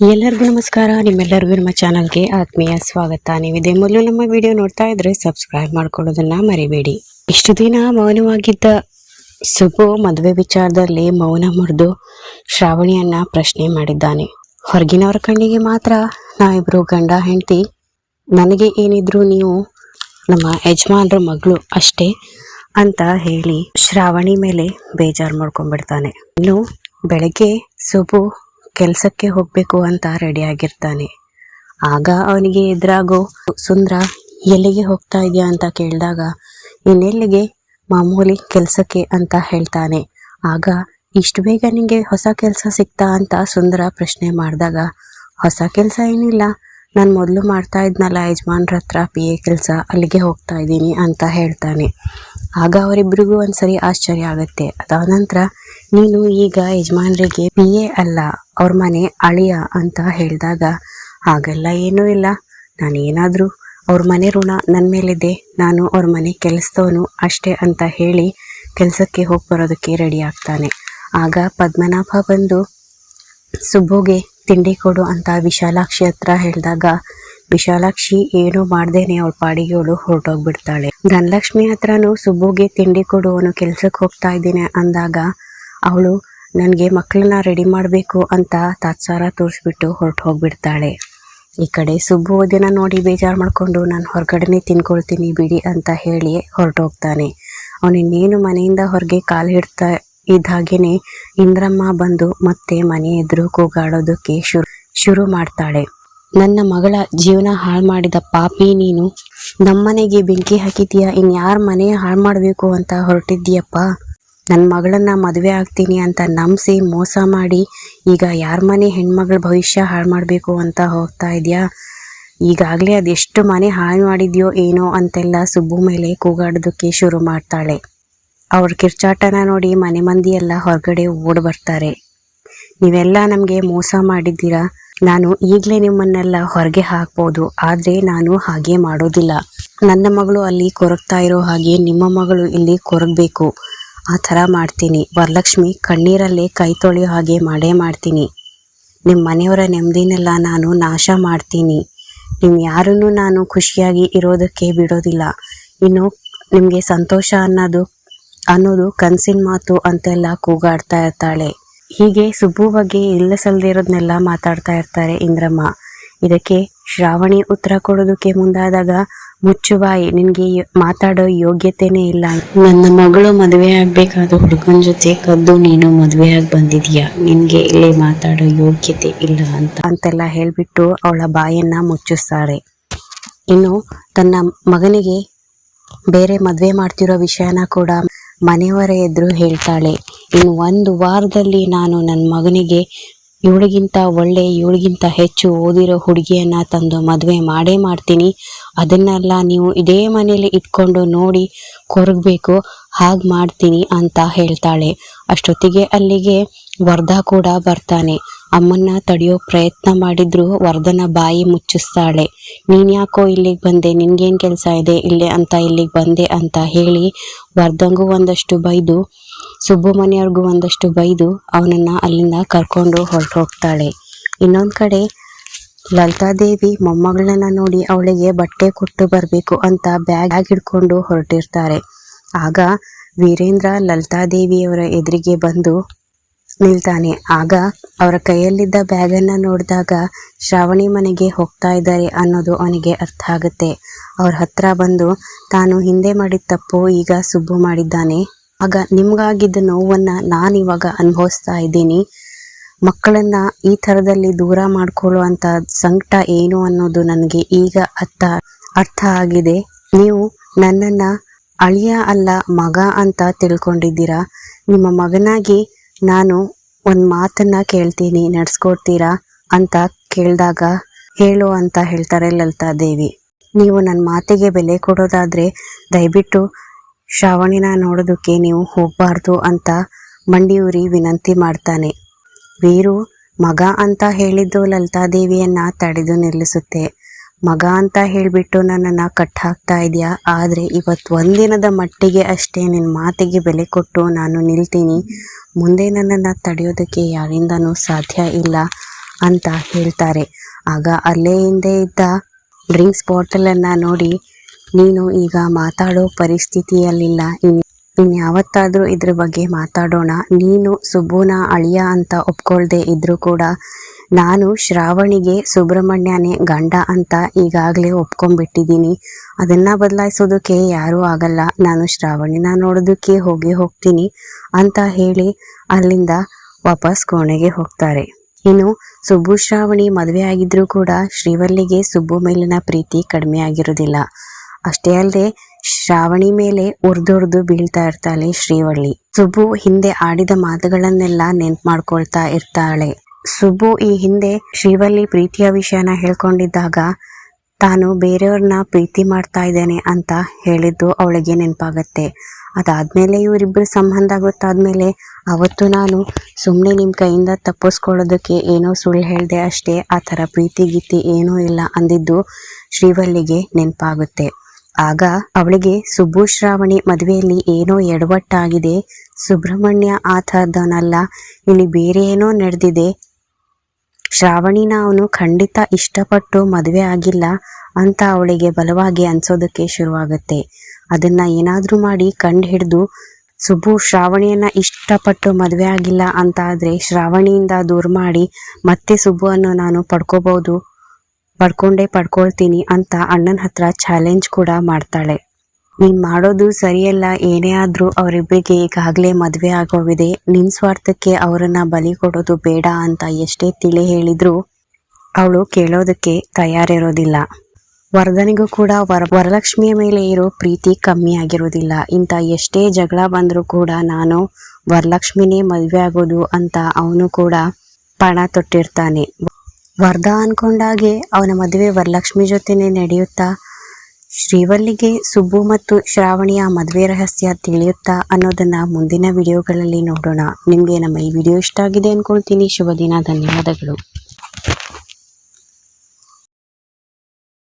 ಎಲ್ಲರಿಗೂ ನಮಸ್ಕಾರ. ನಿಮ್ಮೆಲ್ಲರಿಗೂ ನಮ್ಮ ಚಾನಲ್ಗೆ ಆತ್ಮೀಯ ಸ್ವಾಗತ. ನೀವಿದೆ ಮೊದಲು ನಮ್ಮ ವಿಡಿಯೋ ನೋಡ್ತಾ ಇದ್ರೆ ಸಬ್ಸ್ಕ್ರೈಬ್ ಮಾಡ್ಕೊಳ್ಳೋದನ್ನ ಮರಿಬೇಡಿ. ಇಷ್ಟು ದಿನ ಮೌನವಾಗಿದ್ದ ಸುಬು ಮದುವೆ ವಿಚಾರದಲ್ಲಿ ಮೌನ ಮುರಿದು ಶ್ರಾವಣಿಯನ್ನ ಪ್ರಶ್ನೆ ಮಾಡಿದ್ದಾನೆ. ಹೊರಗಿನವರ ಕಣ್ಣಿಗೆ ಮಾತ್ರ ನಾವಿಬ್ರು ಗಂಡ, ಹೆಂಡತಿ, ನನಗೆ ಏನಿದ್ರು ನೀವು ನಮ್ಮ ಯಜಮಾನ್ರ ಮಗಳು ಅಷ್ಟೇ ಅಂತ ಹೇಳಿ ಶ್ರಾವಣಿ ಮೇಲೆ ಬೇಜಾರು ಮಾಡ್ಕೊಂಡ್ಬಿಡ್ತಾನೆ. ಇನ್ನು ಬೆಳಗ್ಗೆ ಸುಬು ಕೆಲಸಕ್ಕೆ ಹೋಗಬೇಕು ಅಂತ ರೆಡಿಯಾಗಿರ್ತಾನೆ ಆಗ ಅವನಿಗೆ ಎದುರಾಗೋ, ಸುಂದ್ರ, ಎಲ್ಲಿಗೆ ಹೋಗ್ತಾ ಇದೆಯಾ? ಅಂತ ಕೇಳಿದಾಗ, ಇನ್ನೆಲ್ಲಿಗೆ? ಮಾಮೂಲಿ, ಕೆಲಸಕ್ಕೆ ಅಂತ ಹೇಳ್ತಾನೆ. ಆಗ, ಇಷ್ಟು ಬೇಗ ನಿಮಗೆ ಹೊಸ ಕೆಲಸ ಸಿಗ್ತಾ? ಅಂತ ಸುಂದರ ಪ್ರಶ್ನೆ ಮಾಡಿದಾಗ, ಹೊಸ ಕೆಲಸ ಏನಿಲ್ಲ. ನಾನು ಮೊದಲು ಮಾಡ್ತಾ ಇದ್ನಲ್ಲ, ಯಜಮಾನ್ರ ಹತ್ರ ಪಿ ಎ ಕೆಲಸ, ಅಲ್ಲಿಗೆ ಹೋಗ್ತಾ ಇದ್ದೀನಿ ಅಂತ ಹೇಳ್ತಾನೆ. ಆಗ ಅವರಿಬ್ಬರಿಗೂ ಒಂದ್ಸರಿ ಆಶ್ಚರ್ಯ ಆಗುತ್ತೆ. ಅದಾದ ನಂತರ ನೀನು ಈಗ ಯಜಮಾನ್ರಿಗೆ ಪಿ ಎ ಅಲ್ಲ ಅವ್ರ ಮನೆ ಅಳಿಯ ಅಂತ ಹೇಳಿದಾಗ, ಹಾಗೆಲ್ಲ ಏನೂ ಇಲ್ಲ. ನಾನು ಏನಾದರೂ ಅವ್ರ ಮನೆ ಋಣ ನನ್ನ ಮೇಲಿದೆ. ನಾನು ಅವ್ರ ಮನೆ ಕೆಲಸದವನು ಅಷ್ಟೇ ಅಂತ ಹೇಳಿ ಕೆಲಸಕ್ಕೆ ಹೋಗಿ ಬರೋದಕ್ಕೆ ರೆಡಿ ಆಗ್ತಾನೆ. ಆಗ ಪದ್ಮನಾಭ ಬಂದು, ಸುಬ್ಬುಗೆ ತಿಂಡಿ ಕೊಡು ಅಂತ ವಿಶಾಲಾಕ್ಷಿ ಹತ್ರ ಹೇಳಿದಾಗ, ವಿಶಾಲಾಕ್ಷಿ ಏನು ಮಾಡ್ದೇನೆ ಅವಳ ಪಾಡಿಗೆ ಅವಳು ಹೊರಟೋಗ್ಬಿಡ್ತಾಳೆ. ಧನಲಕ್ಷ್ಮಿ ಹತ್ರನೂ ಸುಬ್ಬುಗೆ ತಿಂಡಿ ಕೊಡು, ಅವನು ಕೆಲ್ಸಕ್ಕೆ ಹೋಗ್ತಾ ಇದ್ದೀನಿ ಅಂದಾಗ, ಅವಳು ನನಗೆ ಮಕ್ಕಳನ್ನ ರೆಡಿ ಮಾಡಬೇಕು ಅಂತ ತಾತ್ಸಾರ ತೋರಿಸ್ಬಿಟ್ಟು ಹೊರಟು ಹೋಗ್ಬಿಡ್ತಾಳೆ. ಈ ಕಡೆ ಸುಬ್ಬು ದಿನ ನೋಡಿ ಬೇಜಾರು ಮಾಡ್ಕೊಂಡು ನಾನು ಹೊರಗಡೆನೆ ತಿನ್ಕೊಳ್ತೀನಿ ಬಿಡಿ ಅಂತ ಹೇಳಿ ಹೊರಟೋಗ್ತಾನೆ ಅವನು ಇನ್ನೇನು ಮನೆಯಿಂದ ಹೊರಗೆ ಕಾಲು ಹಿಡ್ತಾ ಇದ್ದ ಇಂದ್ರಮ್ಮ ಬಂದು ಮತ್ತೆ ಮನೆ ಎದುರು ಕೂಗಾಡೋದಕ್ಕೆ ಶುರು ಶುರು ಮಾಡ್ತಾಳೆ. ನನ್ನ ಮಗಳ ಜೀವನ ಹಾಳು ಮಾಡಿದ ಪಾಪಿ ನೀನು. ನಮ್ಮನೆಗೆ ಬೆಂಕಿ ಹಾಕಿದೀಯ? ಇನ್ಯಾರ ಮನೆ ಹಾಳು ಮಾಡಬೇಕು ಅಂತ ಹೊರಟಿದ್ದೀಯಪ್ಪ ನನ್ನ ಮಗಳನ್ನ ಮದುವೆ ಆಗ್ತೀನಿ ಅಂತ ನಂಬಿಸಿ ಮೋಸ ಮಾಡಿ ಈಗ ಯಾರ ಮನೆ ಹೆಣ್ಮಗಳ ಭವಿಷ್ಯ ಹಾಳು ಮಾಡಬೇಕು ಅಂತ ಹೋಗ್ತಾ ಇದೆಯಾ? ಈಗಾಗಲೇ ಅದೆಷ್ಟು ಮನೆ ಹಾಳು ಮಾಡಿದ್ಯೋ ಏನೋ ಅಂತೆಲ್ಲ ಸುಬ್ಬು ಮೇಲೆ ಕೂಗಾಡೋದಕ್ಕೆ ಶುರು ಮಾಡ್ತಾಳೆ. ಅವ್ರ ಕಿರ್ಚಾಟನ ನೋಡಿ ಮನೆ ಮಂದಿ ಎಲ್ಲ ಹೊರಗಡೆ ಓಡ್ ಬರ್ತಾರೆ. ನೀವೆಲ್ಲ ನಮಗೆ ಮೋಸ ಮಾಡಿದ್ದೀರಾ? ನಾನು ಈಗಲೇ ನಿಮ್ಮನ್ನೆಲ್ಲ ಹೊರಗೆ ಹಾಕ್ಬೋದು, ಆದರೆ ನಾನು ಹಾಗೆ ಮಾಡೋದಿಲ್ಲ. ನನ್ನ ಮಗಳು ಅಲ್ಲಿ ಕೊರಗ್ತಾ ಇರೋ ಹಾಗೆ ನಿಮ್ಮ ಮಗಳು ಇಲ್ಲಿ ಕೊರಗಬೇಕು. ಆ ಥರ ಮಾಡ್ತೀನಿ. ವರಲಕ್ಷ್ಮಿ ಕಣ್ಣೀರಲ್ಲೇ ಕೈ ತೊಳೆಯೋ ಹಾಗೆ ಮಾಡೇ ಮಾಡ್ತೀನಿ. ನಿಮ್ಮ ಮನೆಯವರ ನೆಮ್ಮದಿನೆಲ್ಲ ನಾನು ನಾಶ ಮಾಡ್ತೀನಿ. ನಿಮ್ಮ ಯಾರನ್ನೂ ನಾನು ಖುಷಿಯಾಗಿ ಇರೋದಕ್ಕೆ ಬಿಡೋದಿಲ್ಲ. ಇನ್ನು ನಿಮಗೆ ಸಂತೋಷ ಅನ್ನೋದು ಅನ್ನೋದು ಕನಸಿನ ಮಾತು ಅಂತೆಲ್ಲ ಕೂಗಾಡ್ತಾ ಇರ್ತಾಳೆ. ಹೀಗೆ ಸುಬ್ಬು ಬಗ್ಗೆ ಇಲ್ಲ ಸಲ್ಲದೆ ಇರೋದನ್ನೆಲ್ಲ ಮಾತಾಡ್ತಾ ಇರ್ತಾರೆ ಇಂದ್ರಮ್ಮ. ಇದಕ್ಕೆ ಶ್ರಾವಣಿ ಉತ್ತರ ಕೊಡೋದಕ್ಕೆ ಮುಂದಾದಾಗ ಮುಚ್ಚುಬಾಯಿ ನಿನ್ಗೆ ಮಾತಾಡೋ ಯೋಗ್ಯತೆನೇ ಇಲ್ಲ. ನನ್ನ ಮಗಳು ಮದುವೆ ಆಗ್ಬೇಕಾದ ಹುಡುಗನ ಜೊತೆ ಕದ್ದು ನೀನು ಮದುವೆ ಆಗಿ ಬಂದಿದ್ಯಾ? ನಿನ್ಗೆ ಇಲ್ಲಿ ಮಾತಾಡೋ ಯೋಗ್ಯತೆ ಇಲ್ಲ ಅಂತ. ಅಂತೆಲ್ಲ ಹೇಳ್ಬಿಟ್ಟು ಅವಳ ಬಾಯನ್ನ ಮುಚ್ಚಿಸ್ತಾರೆ ಇನ್ನು ತನ್ನ ಮಗನಿಗೆ ಬೇರೆ ಮದುವೆ ಮಾಡ್ತಿರೋ ವಿಷಯನ ಕೂಡ ಮನೆಯವರ ಎದುರು ಹೇಳ್ತಾಳೆ. ಇನ್ನು ಒಂದು ವಾರದಲ್ಲಿ ನಾನು ನನ್ನ ಮಗನಿಗೆ ಇವಳಿಗಿಂತ ಒಳ್ಳೆ, ಇವಳಿಗಿಂತ ಹೆಚ್ಚು ಓದಿರೋ ಹುಡುಗಿಯನ್ನ ತಂದು ಮದುವೆ ಮಾಡೇ ಮಾಡ್ತೀನಿ. ಅದನ್ನೆಲ್ಲ ನೀವು ಇದೇ ಮನೇಲಿ ಇಟ್ಕೊಂಡು ನೋಡಿ ಕೊರಗಬೇಕು, ಹಾಗೆ ಮಾಡ್ತೀನಿ ಅಂತ ಹೇಳ್ತಾಳೆ. ಅಷ್ಟೊತ್ತಿಗೆ ಅಲ್ಲಿಗೆ ವರ್ಧ ಕೂಡ ಬರ್ತಾನೆ. ಅಮ್ಮನ್ನ ತಡೆಯೋ ಪ್ರಯತ್ನ ಮಾಡಿದ್ರು ವರ್ಧನ ಬಾಯಿ ಮುಚ್ಚಿಸ್ತಾಳೆ. ನೀನ್ಯಾಕೋ ಇಲ್ಲಿಗೆ ಬಂದೆ? ನಿನ್ಗೇನ್ ಕೆಲಸ ಇದೆ? ಇಲ್ಲೇ ಅಂತ ಇಲ್ಲಿಗೆ ಬಂದೆ ಅಂತ ಹೇಳಿ ವರ್ಧಂಗೂ ಒಂದಷ್ಟು ಬೈದು ಸುಬ್ಬು ಒಂದಷ್ಟು ಬೈದು ಅವನನ್ನ ಅಲ್ಲಿಂದ ಕರ್ಕೊಂಡು ಹೊರಟು ಹೋಗ್ತಾಳೆ ಇನ್ನೊಂದು ಕಡೆ ಲಲಿತಾದೇವಿ ಮೊಮ್ಮಗಳನ್ನ ನೋಡಿ ಅವಳಿಗೆ ಬಟ್ಟೆ ಕೊಟ್ಟು ಬರಬೇಕು ಅಂತ ಬ್ಯಾಗ್ ಹಿಡ್ಕೊಂಡು ಹೊರಟಿರ್ತಾರೆ. ಆಗ ವೀರೇಂದ್ರ ಲಲಿತಾದೇವಿಯವರ ಎದುರಿಗೆ ಬಂದು ನಿಲ್ತಾನೆ. ಆಗ ಅವರ ಕೈಯಲ್ಲಿದ್ದ ಬ್ಯಾಗನ್ನ ನೋಡಿದಾಗ ಶ್ರಾವಣಿ ಮನೆಗೆ ಹೋಗ್ತಾ ಇದ್ದಾರೆ ಅನ್ನೋದು ಅವನಿಗೆ ಅರ್ಥ ಆಗುತ್ತೆ. ಅವ್ರ ಹತ್ರ ಬಂದು, ತಾನು ಹಿಂದೆ ಮಾಡಿದ ತಪ್ಪು ಈಗ ಸುಬ್ಬು ಮಾಡಿದ್ದಾನೆ. ಆಗ ನಿಮ್ಗಾಗಿದ್ದ ನೋವನ್ನ ನಾನು ಇವಾಗ ಅನುಭವಿಸ್ತಾ ಇದ್ದೀನಿ. ಮಕ್ಕಳನ್ನ ಈ ಥರದಲ್ಲಿ ದೂರ ಮಾಡ್ಕೊಳ್ಳುವಂಥ ಸಂಕಟ ಏನು ಅನ್ನೋದು ನನಗೆ ಈಗ ಅರ್ಥ ಅರ್ಥ ಆಗಿದೆ. ನೀವು ನನ್ನನ್ನ ಅಳಿಯ ಅಲ್ಲ ಮಗ ಅಂತ ತಿಳ್ಕೊಂಡಿದ್ದೀರಾ? ನಿಮ್ಮ ಮಗನಾಗಿ ನಾನು ಒಂದು ಮಾತನ್ನ ಕೇಳ್ತೀನಿ, ನಡ್ಸ್ಕೊಡ್ತೀರಾ ಅಂತ ಕೇಳಿದಾಗ, ಹೇಳು ಅಂತ ಹೇಳ್ತಾರೆ ಲಲಿತಾ ದೇವಿ. ನೀವು ನನ್ನ ಮಾತಿಗೆ ಬೆಲೆ ಕೊಡೋದಾದ್ರೆ ದಯವಿಟ್ಟು ಶ್ರಾವಣಿನ ನೋಡೋದಕ್ಕೆ ನೀವು ಹೋಗಬಾರ್ದು ಅಂತ ಮಂಡಿಯೂರಿ ವಿನಂತಿ ಮಾಡ್ತಾನೆ. ವೀರು ಮಗ ಅಂತ ಹೇಳಿದ್ದು ಲಲಿತಾದೇವಿಯನ್ನ ತಡೆದು ನಿಲ್ಲಿಸುತ್ತೆ. ಮಗ ಅಂತ ಹೇಳಿಬಿಟ್ಟು ನನ್ನನ್ನು ಕಟ್ ಹಾಕ್ತಾ ಇದೆಯಾ? ಆದರೆ ಇವತ್ತು ಒಂದಿನದ ಮಟ್ಟಿಗೆ ಅಷ್ಟೇ ನಿನ್ನ ಮಾತಿಗೆ ಬೆಲೆ ಕೊಟ್ಟು ನಾನು ನಿಲ್ತೀನಿ. ಮುಂದೆ ನನ್ನನ್ನು ತಡೆಯೋದಕ್ಕೆ ಯಾರಿಂದನೂ ಸಾಧ್ಯ ಇಲ್ಲ ಅಂತ ಹೇಳ್ತಾರೆ. ಆಗ ಅಲ್ಲೇ ಹಿಂದೆ ಇದ್ದ ಡ್ರಿಂಕ್ಸ್ ಬಾಟಲನ್ನು ನೋಡಿ, ನೀನು ಈಗ ಮಾತಾಡೋ ಪರಿಸ್ಥಿತಿಯಲ್ಲಿಲ್ಲ. ನೀನು ಇನ್ಯಾವತ್ತಾದ್ರೂ ಇದ್ರ ಬಗ್ಗೆ ಮಾತಾಡೋಣ. ನೀನು ಸುಬ್ಬುನ ಅಳಿಯ ಅಂತ ಒಪ್ಕೊಳ್ದೆ ಇದ್ರೂ ಕೂಡ ನಾನು ಶ್ರಾವಣಿಗೆ ಸುಬ್ರಹ್ಮಣ್ಯನೇ ಗಂಡ ಅಂತ ಈಗಾಗಲೇ ಒಪ್ಕೊಂಡ್ಬಿಟ್ಟಿದ್ದೀನಿ. ಅದನ್ನ ಬದಲಾಯಿಸೋದಕ್ಕೆ ಯಾರೂ ಆಗಲ್ಲ. ನಾನು ಶ್ರಾವಣಿನ ನೋಡೋದಕ್ಕೆ ಹೋಗಿ ಹೋಗ್ತೀನಿ ಅಂತ ಹೇಳಿ ಅಲ್ಲಿಂದ ವಾಪಸ್ ಕೋಣೆಗೆ ಹೋಗ್ತಾರೆ. ಇನ್ನು ಸುಬ್ಬು ಶ್ರಾವಣಿ ಮದುವೆ ಆಗಿದ್ರೂ ಕೂಡ ಶ್ರೀವಲ್ಲಿಗೆ ಸುಬ್ಬು ಮೇಲಿನ ಪ್ರೀತಿ ಕಡಿಮೆ ಆಗಿರೋದಿಲ್ಲ. ಅಷ್ಟೇ ಅಲ್ಲದೆ ಶ್ರಾವಣಿ ಮೇಲೆ ಉರ್ದುರ್ದು ಬೀಳ್ತಾ ಇರ್ತಾಳೆ ಶ್ರೀವಳ್ಳಿ. ಸುಬ್ಬು ಹಿಂದೆ ಆಡಿದ ಮಾತುಗಳನ್ನೆಲ್ಲ ನೆನ್ಪು ಮಾಡ್ಕೊಳ್ತಾ ಇರ್ತಾಳೆ. ಸುಬ್ಬು ಈ ಹಿಂದೆ ಶ್ರೀವಲ್ಲಿ ಪ್ರೀತಿಯ ವಿಷಯನ ಹೇಳ್ಕೊಂಡಿದ್ದಾಗ, ತಾನು ಬೇರೆಯವ್ರನ್ನ ಪ್ರೀತಿ ಮಾಡ್ತಾ ಇದ್ದೇನೆ ಅಂತ ಹೇಳಿದ್ದು ಅವಳಿಗೆ ನೆನಪಾಗತ್ತೆ. ಅದಾದ್ಮೇಲೆ ಇವರಿಬ್ಬರ ಸಂಬಂಧ ಗೊತ್ತಾದ್ಮೇಲೆ ಅವತ್ತು ನಾನು ಸುಮ್ಮನೆ ನಿಮ್ಮ ಕೈಯಿಂದ ತಪ್ಪಿಸ್ಕೊಳ್ಳೋದಕ್ಕೆ ಏನೋ ಸುಳ್ಳು ಹೇಳಿದೆ ಅಷ್ಟೇ. ಆ ಥರ ಪ್ರೀತಿ ಗೀತಿ ಏನೂ ಇಲ್ಲ ಅಂದಿದ್ದು ಶ್ರೀವಲ್ಲಿಗೆ ನೆನಪಾಗುತ್ತೆ. ಆಗ ಅವಳಿಗೆ ಸುಬ್ಬು ಶ್ರಾವಣಿ ಮದುವೆಯಲ್ಲಿ ಏನೋ ಎಡವಟ್ಟಾಗಿದೆ. ಸುಬ್ರಹ್ಮಣ್ಯ ಆ ಥರದವನಲ್ಲ. ಇಲ್ಲಿ ಬೇರೆ ಏನೋ ನಡೆದಿದೆ. ಶ್ರಾವಣಿನ ಅವನು ಖಂಡಿತ ಇಷ್ಟಪಟ್ಟು ಮದುವೆ ಆಗಿಲ್ಲ ಅಂತ ಅವಳಿಗೆ ಬಲವಾಗಿ ಅನ್ಸೋದಕ್ಕೆ ಶುರುವಾಗುತ್ತೆ. ಅದನ್ನ ಏನಾದರೂ ಮಾಡಿ ಕಂಡು ಹಿಡಿದು, ಸುಬ್ಬು ಶ್ರಾವಣಿಯನ್ನ ಇಷ್ಟಪಟ್ಟು ಮದುವೆ ಆಗಿಲ್ಲ ಅಂತ ಆದ್ರೆ ಶ್ರಾವಣಿಯಿಂದ ದೂರ ಮಾಡಿ ಮತ್ತೆ ಸುಬ್ಬುವನ್ನು ನಾನು ಪಡ್ಕೋಬಹುದು ಪಡ್ಕೊಂಡೇ ಪಡ್ಕೊಳ್ತೀನಿ ಅಂತ ಅಣ್ಣನ ಹತ್ರ ಚಾಲೆಂಜ್ ಕೂಡ ಮಾಡ್ತಾಳೆ. ನೀನ್ ಮಾಡೋದು ಸರಿಯಲ್ಲ, ಏನೇ ಆದ್ರೂ ಅವರಿಬ್ಬರಿಗೆ ಈಗಾಗಲೇ ಮದುವೆ ಆಗೋಗಿದೆ. ನಿನ್ ಸ್ವಾರ್ಥಕ್ಕೆ ಅವರನ್ನ ಬಲಿ ಕೊಡೋದು ಬೇಡ ಅಂತ ಎಷ್ಟೇ ತಿಳಿ ಹೇಳಿದ್ರು ಅವಳು ಕೇಳೋದಕ್ಕೆ ತಯಾರಿರೋದಿಲ್ಲ. ವರದನಿಗೂ ಕೂಡ ವರ ವರಲಕ್ಷ್ಮಿಯ ಮೇಲೆ ಇರೋ ಪ್ರೀತಿ ಕಮ್ಮಿ ಆಗಿರೋದಿಲ್ಲ. ಇಂಥ ಎಷ್ಟೇ ಜಗಳ ಬಂದರೂ ಕೂಡ ನಾನು ವರಲಕ್ಷ್ಮಿನೇ ಮದುವೆ ಆಗೋದು ಅಂತ ಅವನು ಕೂಡ ಪಣ ತೊಟ್ಟಿರ್ತಾನೆ. ವರದ ಅನ್ಕೊಂಡಾಗೆ ಅವನ ಮದುವೆ ವರಲಕ್ಷ್ಮಿ ಜೊತೆನೆ ನಡೆಯುತ್ತಾ ಶ್ರೀವಲ್ಲಿಗೆ ಸುಬ್ಬು ಮತ್ತು ಶ್ರಾವಣಿಯ ಮದುವೆ ರಹಸ್ಯ ತಿಳಿಯುತ್ತಾ ಅನ್ನೋದನ್ನ ಮುಂದಿನ ವಿಡಿಯೋಗಳಲ್ಲಿ ನೋಡೋಣ. ನಿಮಗೆ ನಮ್ಮ ಈ ವಿಡಿಯೋ ಇಷ್ಟ ಆಗಿದೆ ಅನ್ಕೊಳ್ತೀನಿ. ಶುಭ ದಿನ, ಧನ್ಯವಾದಗಳು.